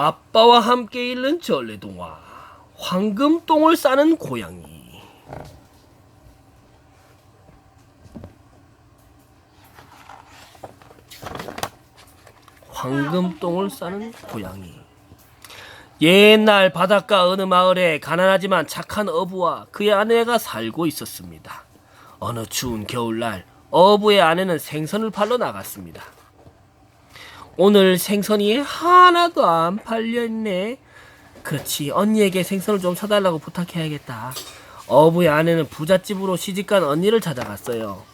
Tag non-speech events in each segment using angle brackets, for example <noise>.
아빠와 함께 읽는 전래동화 황금똥을 싸는 고양이 황금똥을 싸는 고양이 옛날 바닷가 어느 마을에 가난하지만 착한 어부와 그의 아내가 살고 있었습니다. 어느 추운 겨울날 어부의 아내는 생선을 팔러 나갔습니다. 오늘 생선이 하나도 안 팔려있네. 그렇지 언니에게 생선을 좀 사달라고 부탁해야겠다. 어부의 아내는 부잣집으로 시집간 언니를 찾아갔어요.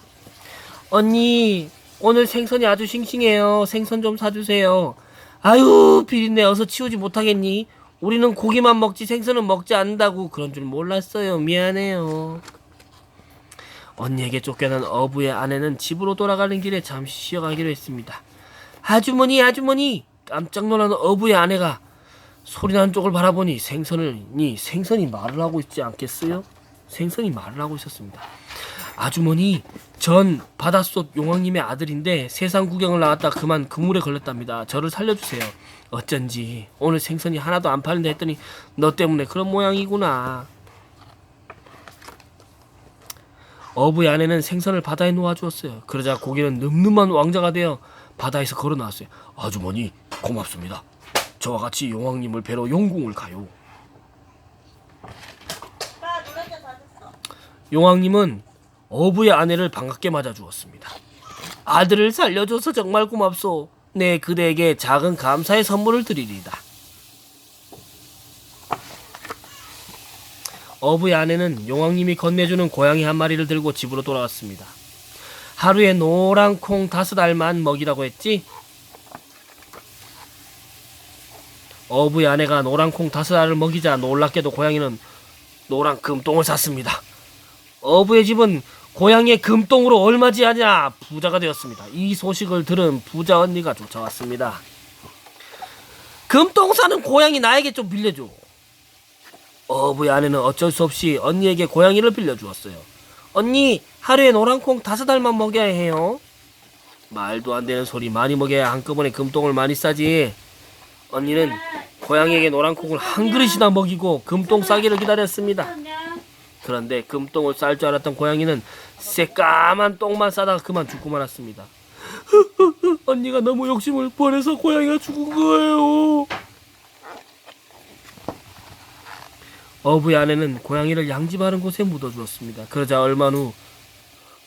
언니 오늘 생선이 아주 싱싱해요. 생선 좀 사주세요. 아유 비린내 어서 치우지 못하겠니? 우리는 고기만 먹지 생선은 먹지 않는다고 그런 줄 몰랐어요. 미안해요. 언니에게 쫓겨난 어부의 아내는 집으로 돌아가는 길에 잠시 쉬어가기로 했습니다. 아주머니 아주머니 깜짝 놀란 어부의 아내가 소리나는 쪽을 바라보니 생선이 생선이 말을 하고 있지 않겠어요? 생선이 말을 하고 있었습니다. 아주머니 전 바닷속 용왕님의 아들인데 세상 구경을 나왔다 그만 그물에 걸렸답니다. 저를 살려주세요. 어쩐지 오늘 생선이 하나도 안 팔린다 했더니 너 때문에 그런 모양이구나. 어부의 아내는 생선을 바다에 놓아주었어요. 그러자 고기는 늠름한 왕자가 되어 바다에서 걸어 나왔어요. 아주머니 고맙습니다. 저와 같이 용왕님을 뵈러 용궁을 가요. 용왕님은 어부의 아내를 반갑게 맞아 주었습니다. 아들을 살려줘서 정말 고맙소. 네, 그대에게 작은 감사의 선물을 드리리다. 어부의 아내는 용왕님이 건네주는 고양이 한 마리를 들고 집으로 돌아왔습니다. 하루에 노란 콩 다섯 알만 먹이라고 했지? 어부의 아내가 노란 콩 다섯 알을 먹이자 놀랍게도 고양이는 노란 금똥을 샀습니다. 어부의 집은 고양이의 금똥으로 얼마지 않냐 부자가 되었습니다. 이 소식을 들은 부자 언니가 쫓아왔습니다. 금똥 사는 고양이 나에게 좀 빌려줘. 어부의 아내는 어쩔 수 없이 언니에게 고양이를 빌려주었어요. 언니 하루에 노란콩 다섯 알만 먹여야 해요. 말도 안 되는 소리 많이 먹여야 한꺼번에 금똥을 많이 싸지. 언니는 고양이에게 노란콩을 한 그릇이나 먹이고 금똥 싸기를 기다렸습니다. 그런데 금똥을 쌀 줄 알았던 고양이는 새까만 똥만 싸다가 그만 죽고 말았습니다. <laughs> 언니가 너무 욕심을 버려서 고양이가 죽은 거예요. 어부의 아내는 고양이를 양지 바른 곳에 묻어주었습니다. 그러자 얼마 후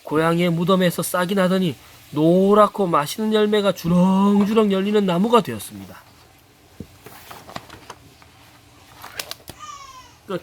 고양이의 무덤에서 싹이 나더니 노랗고 맛있는 열매가 주렁주렁 열리는 나무가 되었습니다. 끝.